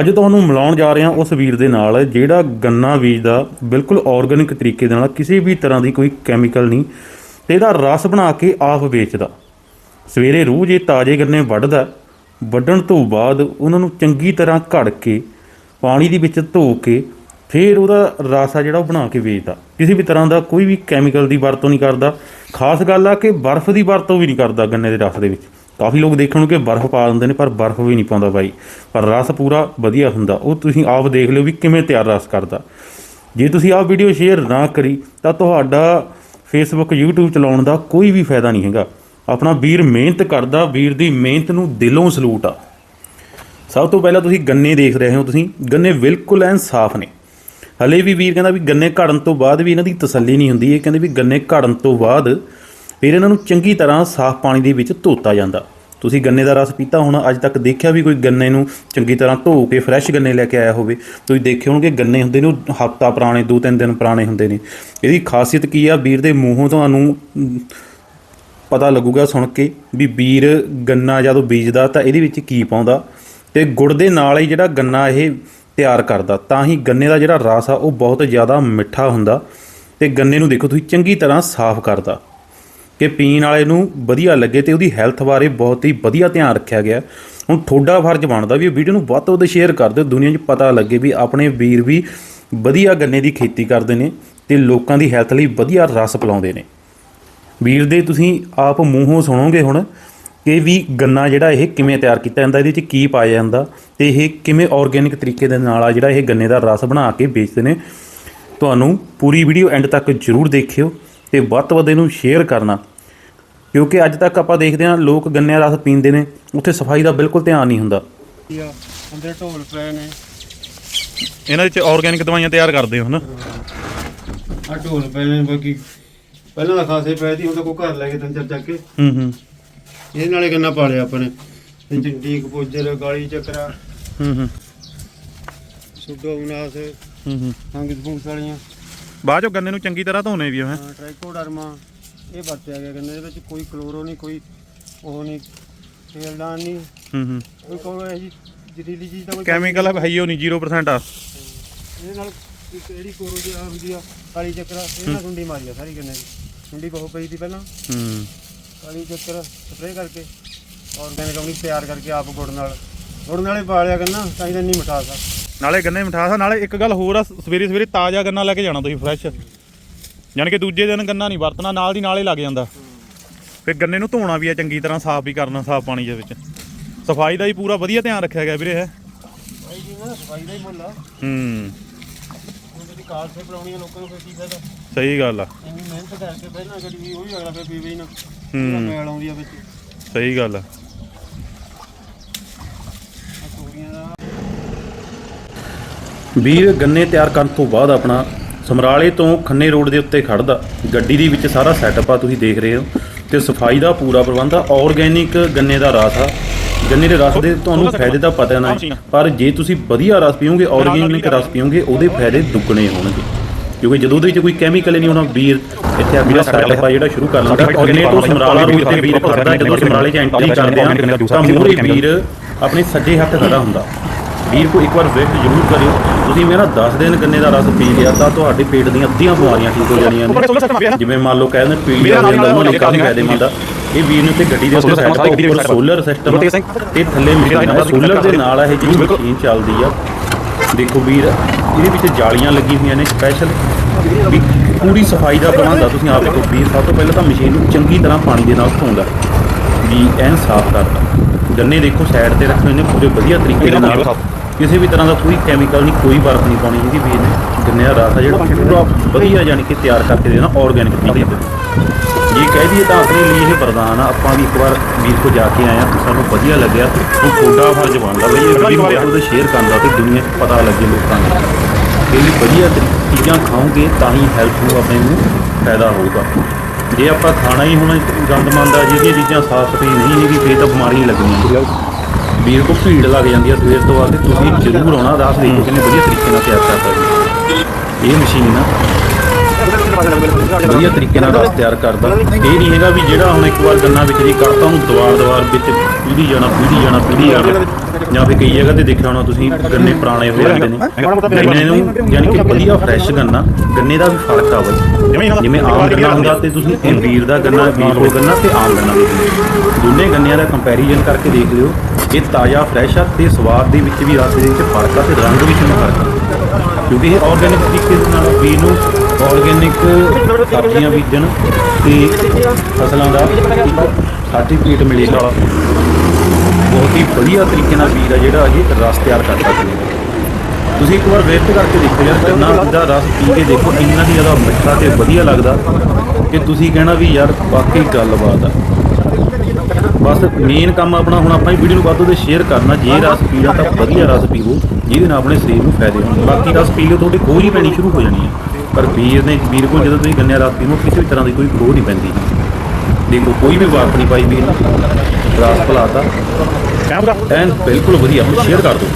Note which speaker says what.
Speaker 1: ਅੱਜ ਤੁਹਾਨੂੰ ਮਿਲਾਉਣ ਜਾ ਰਹੇ ਹਾਂ ਉਸ ਵੀਰ ਦੇ ਨਾਲ, ਜਿਹੜਾ ਗੰਨਾ ਬੀਜਦਾ, ਬਿਲਕੁਲ ਆਰਗੈਨਿਕ ਤਰੀਕੇ ਦੇ ਨਾਲ, ਕਿਸੇ ਵੀ ਤਰ੍ਹਾਂ ਦੀ ਕੋਈ ਕੈਮੀਕਲ ਨਹੀਂ, ਤੇ ਇਹਦਾ ਰਸ ਬਣਾ ਕੇ ਆਪ ਵੇਚਦਾ। ਸਵੇਰੇ ਰੋਜ਼ ਇਹ ਤਾਜ਼ੇ ਗੰਨੇ ਵੱਢਦਾ, ਵੱਢਣ ਤੋਂ ਬਾਅਦ ਉਹਨਾਂ ਨੂੰ ਚੰਗੀ ਤਰ੍ਹਾਂ ਘੜ ਕੇ, ਪਾਣੀ ਦੇ ਵਿੱਚ ਧੋ ਕੇ, ਫਿਰ ਉਹਦਾ ਰਸ ਆ ਜਿਹੜਾ ਉਹ ਬਣਾ ਕੇ ਵੇਚਦਾ। ਕਿਸੇ ਵੀ ਤਰ੍ਹਾਂ ਦਾ ਕੋਈ ਵੀ ਕੈਮੀਕਲ ਦੀ ਵਰਤੋਂ ਨਹੀਂ ਕਰਦਾ। ਖਾਸ ਗੱਲ ਆ ਕਿ ਬਰਫ਼ ਦੀ ਵਰਤੋਂ ਵੀ ਨਹੀਂ ਕਰਦਾ ਗੰਨੇ ਦੇ ਰਸ ਦੇ ਵਿੱਚ। ਕਾਫੀ ਲੋਕ ਦੇਖਣ ਨੂੰ ਕਿ ਬਰਫ਼ ਪਾ ਦਿੰਦੇ ਨੇ, ਪਰ ਬਰਫ਼ ਵੀ ਨਹੀਂ ਪਾਉਂਦਾ ਬਾਈ। ਪਰ ਰਸ ਪੂਰਾ ਵਧੀਆ ਹੁੰਦਾ। ਉਹ ਤੁਸੀਂ ਆਪ ਦੇਖ ਲਿਓ ਵੀ ਕਿਵੇਂ ਤਿਆਰ ਰਸ ਕਰਦਾ। ਜੇ ਤੁਸੀਂ ਆਹ ਵੀਡੀਓ ਸ਼ੇਅਰ ਨਾ ਕਰੀ, ਤਾਂ ਤੁਹਾਡਾ ਫੇਸਬੁੱਕ YouTube ਚਲਾਉਣ ਦਾ ਕੋਈ ਵੀ ਫਾਇਦਾ ਨਹੀਂ ਹੈਗਾ। ਆਪਣਾ ਵੀਰ ਮਿਹਨਤ ਕਰਦਾ, ਵੀਰ ਦੀ ਮਿਹਨਤ ਨੂੰ ਦਿਲੋਂ ਸਲੂਟ ਆ। ਸਭ ਤੋਂ ਪਹਿਲਾਂ ਤੁਸੀਂ ਗੰਨੇ ਦੇਖ ਰਹੇ ਹੋ ਤੁਸੀਂ। ਗੰਨੇ ਬਿਲਕੁਲ ਐਨ ਸਾਫ਼ ਨੇ। ਹਲੇ ਵੀ ਵੀਰ ਕਹਿੰਦਾ ਵੀ ਗੰਨੇ ਘੜਨ ਤੋਂ ਬਾਅਦ ਵੀ ਇਹਨਾਂ ਦੀ ਤਸੱਲੀ ਨਹੀਂ ਹੁੰਦੀ। ਇਹ ਕਹਿੰਦੇ ਵੀ ਗੰਨੇ ਘੜਨ ਤੋਂ ਬਾਅਦ ਫਿਰ ਇਹਨਾਂ ਨੂੰ ਚੰਗੀ ਤਰ੍ਹਾਂ ਸਾਫ਼ ਪਾਣੀ ਦੇ ਵਿੱਚ ਧੋਤਾ ਜਾਂਦਾ। ਤੁਸੀਂ ਗੰਨੇ ਦਾ ਰਸ ਪੀਤਾ ਹੋਣਾ, ਅੱਜ ਤੱਕ ਦੇਖਿਆ ਵੀ ਕੋਈ ਗੰਨੇ ਨੂੰ ਚੰਗੀ ਤਰ੍ਹਾਂ ਧੋ ਕੇ ਫਰੈਸ਼ ਗੰਨੇ ਲੈ ਕੇ ਆਇਆ ਹੋਵੇ। ਤੁਸੀਂ ਦੇਖੇ ਹੋਣਗੇ ਗੰਨੇ ਹੁੰਦੇ ਨੇ, ਉਹ ਹਫਤਾ ਪੁਰਾਣੇ, ਦੋ ਤਿੰਨ ਦਿਨ ਪੁਰਾਣੇ ਹੁੰਦੇ ਨੇ। ਇਹਦੀ ਖਾਸੀਅਤ ਕੀ ਆ? ਵੀਰ ਦੇ ਮੂੰਹੋਂ ਤੁਹਾਨੂੰ ਪਤਾ ਲੱਗੂਗਾ ਸੁਣ ਕੇ ਵੀ ਵੀਰ ਗੰਨਾ ਜਦੋਂ ਬੀਜਦਾ ਤਾਂ ਇਹਦੇ ਵਿੱਚ ਕੀ ਪਾਉਂਦਾ ਤੇ ਗੁੜ ਦੇ ਨਾਲ ਹੀ ਜਿਹੜਾ ਗੰਨਾ ਇਹ ਤਿਆਰ ਕਰਦਾ, ਤਾਂ ਹੀ ਗੰਨੇ ਦਾ ਜਿਹੜਾ ਰਸ ਆ ਉਹ ਬਹੁਤ ਜ਼ਿਆਦਾ ਮਿੱਠਾ ਹੁੰਦਾ ਤੇ ਗੰਨੇ ਨੂੰ ਦੇਖੋ ਤੁਸੀਂ ਚੰਗੀ ਤਰ੍ਹਾਂ ਸਾਫ਼ ਕਰਦਾ। ਕਿ ਪੀਣ ਵਾਲੇ ਨੂੰ ਵਧੀਆ ਲੱਗੇ ਤੇ ਉਹਦੀ ਹੈਲਥ ਬਾਰੇ ਬਹੁਤ ਹੀ ਵਧੀਆ ਧਿਆਨ ਰੱਖਿਆ ਗਿਆ। ਹੁਣ ਤੁਹਾਡਾ ਫਰਜ਼ ਬਣਦਾ ਵੀ ਇਹ ਵੀਡੀਓ ਨੂੰ ਵੱਧ ਤੋਂ ਵੱਧ ਸ਼ੇਅਰ ਕਰ ਦਿਓ। ਦੁਨੀਆ 'ਚ ਪਤਾ ਲੱਗੇ ਵੀ ਆਪਣੇ ਵੀਰ ਵੀ ਵਧੀਆ ਗੰਨੇ ਦੀ ਖੇਤੀ ਕਰਦੇ ਨੇ ਤੇ ਲੋਕਾਂ ਦੀ ਹੈਲਥ ਲਈ ਵਧੀਆ ਰਸ ਪਿਲਾਉਂਦੇ ਨੇ। ਵੀਰ ਦੇ ਤੁਸੀਂ ਆਪ ਮੂੰਹੋਂ ਸੁਣੋਗੇ ਹੁਣ ਕਿ ਵੀ ਗੰਨਾ ਜਿਹੜਾ ਇਹ ਕਿਵੇਂ ਤਿਆਰ ਕੀਤਾ ਜਾਂਦਾ, ਇਹਦੇ ਵਿੱਚ ਕੀ ਪਾਇਆ ਜਾਂਦਾ ਤੇ ਇਹ ਕਿਵੇਂ ਆਰਗੈਨਿਕ ਤਰੀਕੇ ਦੇ ਨਾਲ ਆ ਜਿਹੜਾ ਇਹ ਗੰਨੇ ਦਾ ਰਸ ਬਣਾ ਕੇ ਵੇਚਦੇ ਨੇ। ਤੁਹਾਨੂੰ ਪੂਰੀ ਵੀਡੀਓ ਐਂਡ ਤੱਕ ਜਰੂਰ ਦੇਖਿਓ। ਤੇ ਵੱਧ ਤੋਂ ਵੱਧ ਇਹਨੂੰ ਸ਼ੇਅਰ ਕਰਨਾ। ਕਿਉਂਕਿ ਅੱਜ ਤੱਕ ਆਪਾਂ ਦੇਖਦੇ ਹਾਂ ਲੋਕ ਗੰਨੇ ਦਾ ਰਸ ਪੀਂਦੇ ਨੇ ਉੱਥੇ ਸਫ਼ਾਈ ਦਾ ਬਿਲਕੁਲ ਧਿਆਨ ਨਹੀਂ ਹੁੰਦਾ।
Speaker 2: ਆ ਅੰਦਰ ਢੋਲ ਪਏ ਨੇ।
Speaker 1: ਇਹਨਾਂ ਵਿੱਚ ਆਰਗੈਨਿਕ ਦਵਾਈਆਂ ਤਿਆਰ ਕਰਦੇ ਹੋ ਹਨਾ?
Speaker 2: ਆ ਢੋਲ ਪਏ ਨੇ ਬਾਕੀ ਪਹਿਲਾਂ ਤਾਂ ਖਾਸੇ ਪਏ ਸੀ ਹੁਣ ਤਾਂ ਕੋਈ ਘਰ ਲੈ ਕੇ ਤੰਨ ਚੱਕ ਚੱਕ ਕੇ।
Speaker 1: ਹੂੰ ਹੂੰ।
Speaker 2: ਇਹ ਨਾਲੇ ਗੰਨਾ ਪਾ ਲਿਆ ਆਪਾਂ ਨੇ। ਇਹ ਚਿੰਡੀ ਕਪੋਜਰ ਗਾਲੀ ਚੱਕਰਾ।
Speaker 1: ਹੂੰ ਹੂੰ।
Speaker 2: ਸੁੱਡੋ ਉਨਾਸ
Speaker 1: ਹੂੰ ਹੂੰ।
Speaker 2: ਸੰਗਤ ਬੂਸ ਵਾਲੀਆਂ।
Speaker 1: ਬਾਅਦ ਚੋਂ ਗੰਨੇ ਨੂੰ ਚੰਗੀ ਤਰ੍ਹਾਂ ਧੋਣੇ ਵੀ ਹੋ ਹੈ।
Speaker 2: ਹਾਂ, ਟ੍ਰਾਈਕੋਡਰਮਾ ਇਹ ਵਰਤਿਆ ਗਿਆ ਗੰਨੇ ਦੇ ਵਿੱਚ ਕੋਈ ਕਲੋਰੋ ਨਹੀਂ ਕੋਈ ਉਹ ਨਹੀਂ ਤੇਲਦਾਨ ਨਹੀਂ।
Speaker 1: ਹੂੰ ਹੂੰ।
Speaker 2: ਕੋਈ ਕੋਈ ਇਹ ਜੀ ਜ਼ਹਿਰੀਲੀ ਚੀਜ਼ ਦਾ ਕੋਈ
Speaker 1: ਕੈਮੀਕਲ ਹੈ ਹੀ ਉਹ ਨਹੀਂ 0% ਆ।
Speaker 2: ਇਹਦੇ ਨਾਲ ਇੱਕ ਜਿਹੜੀ ਕੋਰੋ ਜੀ ਆ ਹੁੰਦੀ ਆ ਕਾਲੀ ਚੱਕਰਾ ਇਹ ਨਾਲ ਸੁੰਡੀ ਮਾਰੀ ਆ ਸਾਰੀ ਗੰਨੇ ਦੀ। ਸੁੰਡੀ ਬਹੁਤ ਪਈ ਸੀ ਪਹਿਲਾਂ।
Speaker 1: ਹੂੰ।
Speaker 2: ਕਾਲੀ ਚੱਕਰ ਸਪਰੇਅ ਕਰਕੇ ਆਰਗੈਨਿਕ ਆਪਣੀ ਤਿਆਰ ਕਰਕੇ ਆਪ ਗੁੜ ਨਾਲ ਗੁੜ ਨਾਲੇ ਪਾ ਲਿਆ ਕਰਨਾ ਤਾਂ ਹੀ ਤਾਂ ਨਹੀਂ ਮਿਠਾਸ ਆ।
Speaker 1: ਨਾਲੇ ਗੰਨੇ ਮਿਠਾਸ ਆ ਨਾਲੇ ਇੱਕ ਗੱਲ ਹੋਰ ਆ ਸਵੇਰੇ ਸਵੇਰੇ ਤਾਜ਼ਾ ਗੰਨਾ ਲੈ ਕੇ ਜਾਣਾ ਤੁਸੀਂ ਫਰੈਸ਼ ਯਾਨੀ ਕਿ ਦੂਜੇ ਦਿਨ ਗੰਨਾ ਨਹੀਂ ਵਰਤਣਾ ਨਾਲ ਦੀ ਨਾਲੇ ਲੱਗ ਜਾਂਦਾ। ਫਿਰ ਗੰਨੇ ਨੂੰ ਧੋਣਾ ਵੀ ਆ ਚੰਗੀ ਤਰ੍ਹਾਂ ਸਾਫ਼ ਵੀ ਕਰਨਾ ਸਾਫ਼ ਪਾਣੀ ਦੇ ਵਿੱਚ। ਸਫ਼ਾਈ ਦਾ ਵੀ ਪੂਰਾ ਵਧੀਆ ਧਿਆਨ ਰੱਖਿਆ ਗਿਆ ਵੀਰੇ ਹੈ।
Speaker 2: ਭਾਈ ਜੀ ਨਾ ਸਫ਼ਾਈ ਦਾ ਹੀ ਮੁੱਲ ਆ।
Speaker 1: ਹੂੰ।
Speaker 2: ਹੁਣ ਜਿਹੜੀ ਕਾਰ ਸੇ ਬਣਾਉਣੀ ਆ ਲੋਕਾਂ ਨੂੰ ਫਿਰ ਕੀ ਫਾਇਦਾ?
Speaker 1: ਸਹੀ ਗੱਲ ਆ।
Speaker 2: ਇੰਨੀ ਮਿਹਨਤ ਕਰਕੇ ਪਹਿਲਾਂ ਕਰੀ ਵੀ ਉਹ ਵੀ ਅਗਲਾ ਫਿਰ ਪੀਵੇ ਹੀ ਨਾ।
Speaker 1: ਹੂੰ।
Speaker 2: ਮੈਲ ਆਉਂਦੀ ਆ ਵਿੱਚ।
Speaker 1: ਸਹੀ ਗੱਲ ਆ
Speaker 2: ਤੋਰੀਆਂ ਦਾ
Speaker 1: ਵੀਰ ਗੰਨੇ ਤਿਆਰ ਕਰਨ ਤੋਂ ਬਾਅਦ ਆਪਣਾ ਸਮਰਾਲੇ ਤੋਂ ਖੰਨੇ ਰੋਡ ਦੇ ਉੱਤੇ ਖੜਦਾ ਗੱਡੀ ਦੇ ਵਿੱਚ ਸਾਰਾ ਸੈਟਅਪ ਆ ਤੁਸੀਂ ਦੇਖ ਰਹੇ ਹੋ। ਤੇ ਸਫ਼ਾਈ ਦਾ ਪੂਰਾ ਪ੍ਰਬੰਧ ਆ ਆਰਗੈਨਿਕ ਗੰਨੇ ਦਾ ਰਸ ਆ। ਗੰਨੇ ਦੇ ਰਸ ਦੇ ਤੁਹਾਨੂੰ ਫਾਇਦੇ ਤਾਂ ਪਤਾ ਨਾ ਪਰ ਜੇ ਤੁਸੀਂ ਵਧੀਆ ਰਸ ਪੀਓਗੇ ਆਰਗੈਨਿਕ ਰਸ ਪੀਓਗੇ ਉਹਦੇ ਫਾਇਦੇ ਦੁੱਗਣੇ ਹੋਣਗੇ। ਕਿਉਂਕਿ ਜਦੋਂ ਉਹਦੇ ਵਿੱਚ ਕੋਈ ਕੈਮੀਕਲ ਨਹੀਂ ਹੋਣਾ ਵੀਰ ਇੱਥੇ ਆ ਵੀਰਾ ਸੈਟਅਪ ਆ ਜਿਹੜਾ ਸ਼ੁਰੂ ਕਰ ਲੈਂਦਾ। ਖੰਨੇ ਤੋਂ ਸਮਰਾਲਾ ਰੋਡ ਤੇ ਵੀਰ ਖੜਦਾ ਜਦੋਂ ਸਮਰਾਲੇ 'ਚ ਐਂਟਰੀ ਕਰਦੇ ਆ ਤਾਂ ਮੂਹਰੇ ਵੀਰ ਆਪਣੇ ਸੱਜੇ ਹੱਥ ਖੜਾ ਹੁੰਦਾ। ਵੀਰ ਕੋ ਇੱਕ ਵਾਰ ਵਿਜ਼ਿਟ ਜ਼ਰੂਰ ਕਰਿਓ। ਤੁਸੀਂ ਮੇਰਾ 10 ਦਿਨ ਗੰਨੇ ਦਾ ਰਸ ਪੀ ਲਿਆ ਤਾਂ ਤੁਹਾਡੇ ਪੇਟ ਦੀਆਂ ਅੱਧੀਆਂ ਬਿਮਾਰੀਆਂ ਠੀਕ ਹੋ ਜਾਣੀਆਂ ਨੇ। ਜਿਵੇਂ ਮੰਨ ਲਓ ਕਹਿੰਦੇ ਪੀਲੀ ਆ ਜਾਂਦਾ ਉਹਨਾਂ ਲਈ ਕਾਫੀ ਫਾਇਦੇਮੰਦ ਆ। ਇਹ ਵੀਰ ਨੇ ਤੇ ਗੱਡੀ ਦੇ ਉੱਤੇ ਸਾਈਡ ਤੇ ਉੱਪਰ ਸੋਲਰ ਸਿਸਟਮ ਤੇ ਥੱਲੇ ਮਸ਼ੀਨ ਹੈ ਸੋਲਰ ਦੇ ਨਾਲ ਇਹ ਜਿਹੜੀ ਮਸ਼ੀਨ ਚੱਲਦੀ ਆ ਦੇਖੋ ਵੀਰ ਇਹਦੇ ਵਿੱਚ ਜਾਲੀਆਂ ਲੱਗੀ ਹੋਈਆਂ ਨੇ ਸਪੈਸ਼ਲ ਵੀ ਪੂਰੀ ਸਫ਼ਾਈ ਦਾ ਪ੍ਰਬੰਧ ਆ। ਤੁਸੀਂ ਆਪ ਦੇਖੋ ਵੀਰ ਸਭ ਤੋਂ ਪਹਿਲਾਂ ਤਾਂ ਮਸ਼ੀਨ ਨੂੰ ਚੰਗੀ ਤਰ੍ਹਾਂ ਪਾਣੀ ਦੇ ਨਾਲ ਧੋਂਦਾ। ਵੀ ਐਨ ਸਾਫ਼ ਕਰਦਾ ਗੰਨੇ ਦੇਖੋ ਸਾਈਡ ਤੇ ਰੱਖੇ ਨੇ ਪੂਰੇ ਵਧੀਆ ਤਰੀਕੇ ਦੇ ਨਾਲ। ਕਿਸੇ ਵੀ ਤਰ੍ਹਾਂ ਦਾ ਕੋਈ ਕੈਮੀਕਲ ਨਹੀਂ ਕੋਈ ਬਰਫ ਨਹੀਂ ਪਾਉਣੀ ਹੈਗੀ ਵੀਰ ਨੇ ਗੰਨੇ ਦਾ ਰਸ ਆ ਜਿਹੜਾ ਪੂਰਾ ਵਧੀਆ ਜਾਨੀ ਕਿ ਤਿਆਰ ਕਰਕੇ ਦੇਣਾ ਆਰਗੈਨਿਕ ਤਰੀਕੇ ਦੇ ਜੇ ਕਹਿ ਦਈਏ ਤਾਂ ਆਪਣੇ ਲਈ ਇਹ ਵਰਦਾਨ ਆ ਆਪਾਂ ਵੀ ਇੱਕ ਵਾਰ ਵੀਰ ਕੋ ਜਾ ਕੇ ਆਏ ਆ ਸਾਨੂੰ ਵਧੀਆ ਲੱਗਿਆ। ਉਹ ਤੁਹਾਡਾ ਫਰਜ਼ ਬਣਦਾ ਬਈ ਇਹ ਵੀਡੀਓ ਨੂੰ ਉਹਦੇ ਸ਼ੇਅਰ ਕਰਨ ਦਾ ਤੇ ਦੁਨੀਆ 'ਚ ਪਤਾ ਲੱਗੇ ਲੋਕਾਂ ਨੂੰ। ਇਹ ਵੀ ਵਧੀਆ ਚੀਜ਼ਾਂ ਖਾਓਗੇ ਤਾਂ ਹੀ ਹੈਲਥ ਨੂੰ ਆਪਣੇ ਨੂੰ ਫਾਇਦਾ ਹੋਊਗਾ। ਜੇ ਆਪਾਂ ਖਾਣਾ ਹੀ ਹੁਣ ਗੰਦਮੰਦ ਆ ਜਿਹੜੀਆਂ ਚੀਜ਼ਾਂ ਸਾਫ਼ ਸਫ਼ਾਈ ਨਹੀਂ ਹੈਗੀ ਫੇਰ ਤਾਂ ਬਿਮਾਰੀਆਂ ਲੱਗਣੀਆਂ ਵੀਰ ਕੋ ਭੀੜ ਲੱਗ ਜਾਂਦੀ ਆ ਸਵੇਰ ਤੋਂ ਕੇ ਤੁਸੀਂ ਜ਼ਰੂਰ ਆਉਣਾ ਦੱਸ ਦੇਖੋ ਕਿੰਨੇ ਵਧੀਆ ਤਰੀਕੇ ਨਾਲ ਤਿਆਰ ਕਰਦਾ ਇਹ ਮਸ਼ੀਨ ਆ ਵਧੀਆ ਤਰੀਕੇ ਨਾਲ ਰਸ ਤਿਆਰ ਕਰਦਾ। ਇਹ ਨਹੀਂ ਹੈਗਾ ਵੀ ਜਿਹੜਾ ਹੁਣ ਇੱਕ ਵਾਰ ਗੰਨਾ ਵਿੱਚ ਦੀ ਕਰਤਾ ਉਹਨੂੰ ਦੁਆਰ ਦੁਆਰ ਵਿੱਚ ਪੀੜੀ ਜਾਣਾ ਪੀੜੀ ਜਾਣਾ ਪੀੜੀ ਜਾਣਾ। ਜਾਂ ਫਿਰ ਕਈ ਜਗ੍ਹਾ ਤੇ ਦੇਖਿਆ ਹੋਣਾ ਤੁਸੀਂ ਗੰਨੇ ਪੁਰਾਣੇ ਹੋ ਜਾਂਦੇ ਨੇ। ਗੰਨੇ ਨੂੰ ਯਾਨੀ ਕਿ ਵਧੀਆ ਫਰੈਸ਼ ਗੰਨਾ ਗੰਨੇ ਦਾ ਵੀ ਫ਼ਰਕ ਆ ਬਈ। ਜਿਵੇਂ ਆਮ ਗੰਨਾ ਹੁੰਦਾ ਤੇ ਤੁਸੀਂ ਅੰਬੀਰ ਦਾ ਗੰਨਾ ਵੀਰੋ ਗੰਨਾ ਤੇ ਆਮ ਗੰਨਾ ਦੋਨੇ ਗੰਨਿਆਂ ਦਾ ਕੰਪੈਰੀਜ਼ਨ ਕਰਕੇ ਦੇਖ ਲਿਓ। ਇਹ ਤਾਜ਼ਾ ਫਰੈਸ਼ ਆ ਤੇ ਸਵਾਦ ਦੇ ਵਿੱਚ ਵੀ ਰਸ ਦੇ ਵਿੱਚ ਫ਼ਰਕ ਆ ਤੇ ਰੰਗ ਵਿੱਚ ਵੀ ਫ਼ਰਕ ਆ। ਕਿਉਂਕਿ ਇਹ ਆਰਗੈਨਿਕ ਤਰੀਕੇ ਦੇ ਨਾਲ ਬੀਜ ਨੂੰ ਆਰਗੈਨਿਕ ਸਬਜ਼ੀਆਂ ਬੀਜਣ ਤੇ ਫਸਲਾਂ ਦਾ ਸਰਟੀਫਿਕੇਟ ਮਿਲੇਗਾ। ਬਹੁਤ ਹੀ ਵਧੀਆ ਤਰੀਕੇ ਨਾਲ ਵੀਰ ਦਾ ਜਿਹੜਾ ਇਹ ਰਸ ਤਿਆਰ ਕਰ ਸਕਦੇ ਤੁਸੀਂ ਇੱਕ ਵਾਰ ਵੇਟ ਕਰਕੇ ਦੇਖੋ ਯਾਰ ਗੰਨਾ ਦਾ ਰਸ ਪੀ ਕੇ ਦੇਖੋ, ਇੰਨਾ ਹੀ ਜ਼ਿਆਦਾ ਮਿੱਠਾ ਤੇ ਵਧੀਆ ਲੱਗਦਾ ਕਿ ਤੁਸੀਂ ਕਹਿਣਾ ਵੀ ਯਾਰ, ਵਾਕਈ ਗੱਲਬਾਤ ਆ। ਬਸ ਮੇਨ ਕੰਮ ਆਪਣਾ, ਹੁਣ ਆਪਾਂ ਇਹ ਵੀਡੀਓ ਨੂੰ ਵੱਧ ਤੋਂ ਸ਼ੇਅਰ ਕਰਨਾ, ਜੇ ਰਸ ਪੀਣਾ ਤਾਂ ਵਧੀਆ ਰਸ ਪੀਵੋ, ਜਿਹਦੇ ਨਾਲ ਆਪਣੇ ਸਰੀਰ ਨੂੰ ਫਾਇਦੇ ਹੋਣ। ਬਾਕੀ ਰਸ ਪੀ ਕੇ ਤੁਹਾਡੇ ਖੋਜ ਹੀ ਪੈਣੀ ਸ਼ੁਰੂ ਹੋ ਜਾਣੀ ਹੈ। ਪਰ ਵੀਰ ਨੇ ਵੀਰ ਕੋਲ ਜਦੋਂ ਤੁਸੀਂ ਗੰਨਿਆ ਰਸ ਪੀਵੋ, ਕਿਸੇ ਵੀ ਤਰ੍ਹਾਂ ਦੀ ਕੋਈ ਖੋਜ ਨਹੀਂ ਪੈਂਦੀ। ਦੇਖੋ, ਕੋਈ ਵੀ ਵਾਕ ਨਹੀਂ ਪਾਈ ਵੀਰ ਨੇ। ਰਸ ਭਲਾਤਾ ਕੈਮਰਾ। ਐਨ ਬਿਲਕੁਲ ਵਧੀਆ ਹੁਣ ਸ਼ੇਅਰ ਕਰ ਦਿਓ।